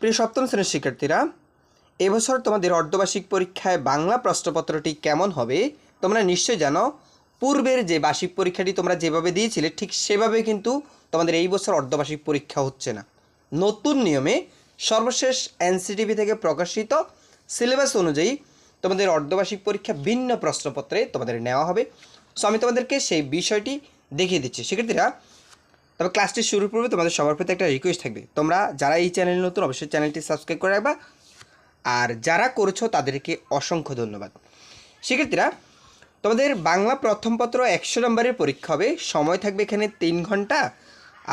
প্রিয় সপ্তম শ্রেণির শিক্ষার্থীরা, এবছর তোমাদের অর্ধবার্ষিক পরীক্ষায় বাংলা প্রশ্নপত্রটি কেমন হবে তোমরা নিশ্চয়ই জানো। পূর্বের যে বার্ষিক পরীক্ষাটি তোমরা যেভাবে দিয়েছিলে, ঠিক সেভাবে কিন্তু তোমাদের এই বছর অর্ধবার্ষিক পরীক্ষা হচ্ছে না। নতুন নিয়মে সর্বশেষ এনসিটিভি থেকে প্রকাশিত সিলেবাস অনুযায়ী তোমাদের অর্ধবার্ষিক পরীক্ষা ভিন্ন প্রশ্নপত্রে তোমাদের নেওয়া হবে। সো আমি তোমাদেরকে সেই বিষয়টি দেখিয়ে দিচ্ছি। শিক্ষার্থীরা তবে ক্লাসটি শুরুর পূর্বে তোমাদের সবার প্রতি একটা রিকোয়েস্ট থাকবে। তোমরা যারা এই চ্যানেল নতুন, অবশ্যই চ্যানেলটি সাবস্ক্রাইব করে রাখবা। আর যারা করেছ, তাদেরকে অসংখ্য ধন্যবাদ। শিক্ষার্থীরা, তোমাদের বাংলা প্রথম পত্র একশো নম্বরের পরীক্ষা হবে। সময় থাকবে এখানে তিন ঘণ্টা।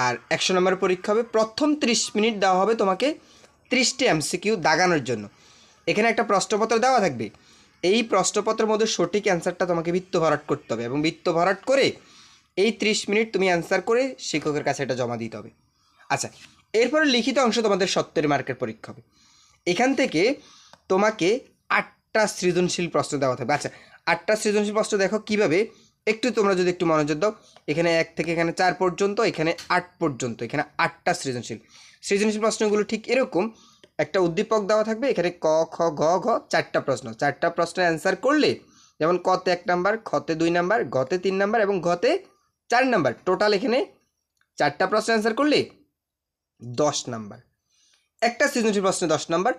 আর একশো নম্বরের পরীক্ষা হবে, প্রথম ত্রিশ মিনিট দেওয়া হবে তোমাকে ত্রিশটি এমসিকিউ দাগানোর জন্য। এখানে একটা প্রশ্নপত্র দেওয়া থাকবে। এই প্রশ্নপত্রের মধ্যে সঠিক অ্যান্সারটা তোমাকে বৃত্ত ভরাট করতে হবে এবং বৃত্ত ভরাট করে এই ত্রিশ মিনিট তুমি অ্যান্সার করে শিক্ষকের কাছে এটা জমা দিতে হবে। আচ্ছা এরপরে লিখিত অংশ তোমাদের সত্তর মার্কের পরীক্ষা হবে। এখান থেকে তোমাকে আটটা সৃজনশীল প্রশ্ন দেওয়া থাকবে। আচ্ছা আটটা সৃজনশীল প্রশ্ন দেখো কীভাবে? একটু তোমরা যদি একটু মনোযোগ দাও। এখানে এক থেকে এখানে চার পর্যন্ত, এখানে আট পর্যন্ত, এখানে আটটা সৃজনশীল। সৃজনশীল প্রশ্নগুলো ঠিক এরকম, একটা উদ্দীপক দেওয়া থাকবে, এখানে ক, খ গ ঘ, চারটা প্রশ্ন। চারটা প্রশ্নের অ্যান্সার করলে, যেমন কতে এক নাম্বার, খতে দুই নাম্বার, গতে তিন নাম্বার এবং ঘতে চার নাম্বার টোটাল এখানে চারটা প্রশ্ন অ্যান্সার করলে দশ নাম্বার। একটা সৃজনশীল প্রশ্নে দশ নাম্বার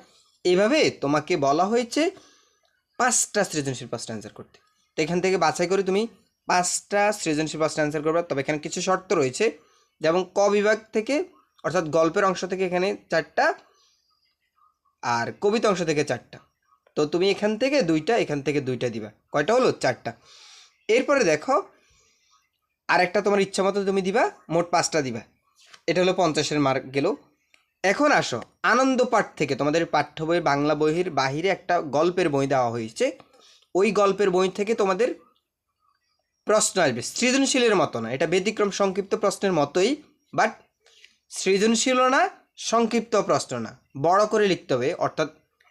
এভাবে তোমাকে বলা হয়েছে পাঁচটা সৃজনশীল প্রশ্ন অ্যান্সার করতে। তো এখান থেকে বাছাই করে তুমি পাঁচটা সৃজনশীল প্রশ্ন অ্যান্সার করবে, তবে এখানে কিছু শর্ত রয়েছে, যেমন ক বিভাগ থেকে, অর্থাৎ গল্পের অংশ থেকে এখানে চারটা আর কবিতা অংশ থেকে চারটা। তো তুমি এখান থেকে দুইটা, এখান থেকে দুইটা দিবা। কয়টা হলো? চারটা। এরপরে দেখো আরেকটা তোমার ইচ্ছা মতো তুমি দিবা, মোট পাঁচটা দিবা। এটা হলো পঞ্চাশের মার্ক গেল। এখন আসো, আনন্দ পাঠ থেকে তোমাদের পাঠ্য বই বাংলা বইয়ের বাহিরে একটা গল্পের বই দেওয়া হয়েছে। ওই গল্পের বই থেকে তোমাদের প্রশ্ন আসবে, সৃজনশীলের মতো না, এটা ব্যতিক্রম সংক্ষিপ্ত প্রশ্নের মতোই বাট সৃজনশীল না, সংক্ষিপ্ত প্রশ্ন না। বড় করে লিখতে হবে, অর্থাৎ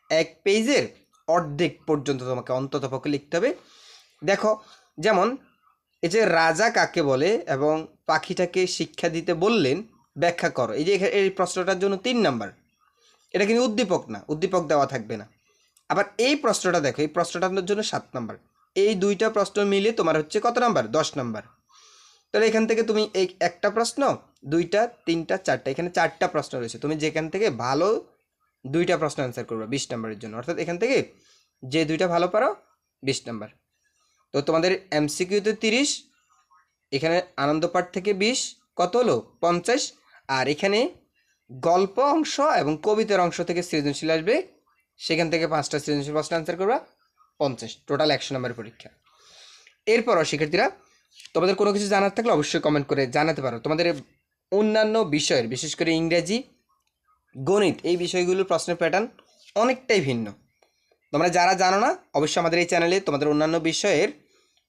এক পেজের অর্ধেক পর্যন্ত তোমাকে অন্তত পক্ষে লিখতে হবে। দেখো, যেমন এই যে রাজা কাকে বলে এবং পাখিটাকে শিক্ষা দিতে বললেন, ব্যাখ্যা করো। এই যে এই প্রশ্নটার জন্য তিন নাম্বার। এটা কিন্তু উদ্দীপক না, উদ্দীপক দেওয়া থাকবে না। আবার এই প্রশ্নটা দেখো, এই প্রশ্নটার জন্য সাত নাম্বার। এই দুইটা প্রশ্ন মিলে তোমার হচ্ছে কত নাম্বার? দশ নাম্বার। তাহলে এখান থেকে তুমি এই একটা প্রশ্ন, দুইটা, তিনটা, চারটা, এখানে চারটা প্রশ্ন রয়েছে। তুমি যেখান থেকে ভালো দুইটা প্রশ্ন অ্যান্সার করবে বিশ নাম্বারের জন্য। অর্থাৎ এখান থেকে যে দুইটা ভালো পারো, বিশ নাম্বার। তো তোমাদের এমসিকিউতে তিরিশ, এখানে আনন্দপাঠ থেকে বিশ, কত হলো? পঞ্চাশ। আর এখানে গল্প অংশ এবং কবিতার অংশ থেকে সৃজনশীল আসবে। সেখান থেকে পাঁচটা সৃজনশীল প্রশ্ন অ্যান্সার করবা। পঞ্চাশ। টোটাল একশো নম্বরের পরীক্ষা। এরপরও, শিক্ষার্থীরা, তোমাদের কোনো কিছু জানার থাকলে অবশ্যই কমেন্ট করে জানাতে পারো। তোমাদের অন্যান্য বিষয়ের, বিশেষ করে ইংরেজি, গণিত, এই বিষয়গুলোর প্রশ্নের প্যাটার্ন অনেকটাই ভিন্ন। তোমরা যারা জানো না, অবশ্যই আমাদের এই চ্যানেলে তোমাদের অন্যান্য বিষয়ের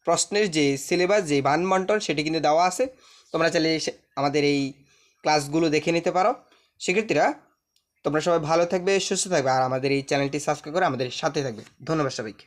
প্রশ্নের যে সিলেবাস যে বান বন্টন সেটি কিন্তু দেওয়া আছে। তোমরা চাইলে আমাদের এই ক্লাসগুলো দেখে নিতে পারো। শিক্ষার্থীরা তোমরা সবাই ভালো থাকবে, সুস্থ থাকবে, আর আমাদের এই চ্যানেলটি সাবস্ক্রাইব করে আমাদের সাথে থাকবে। ধন্যবাদ সবাইকে।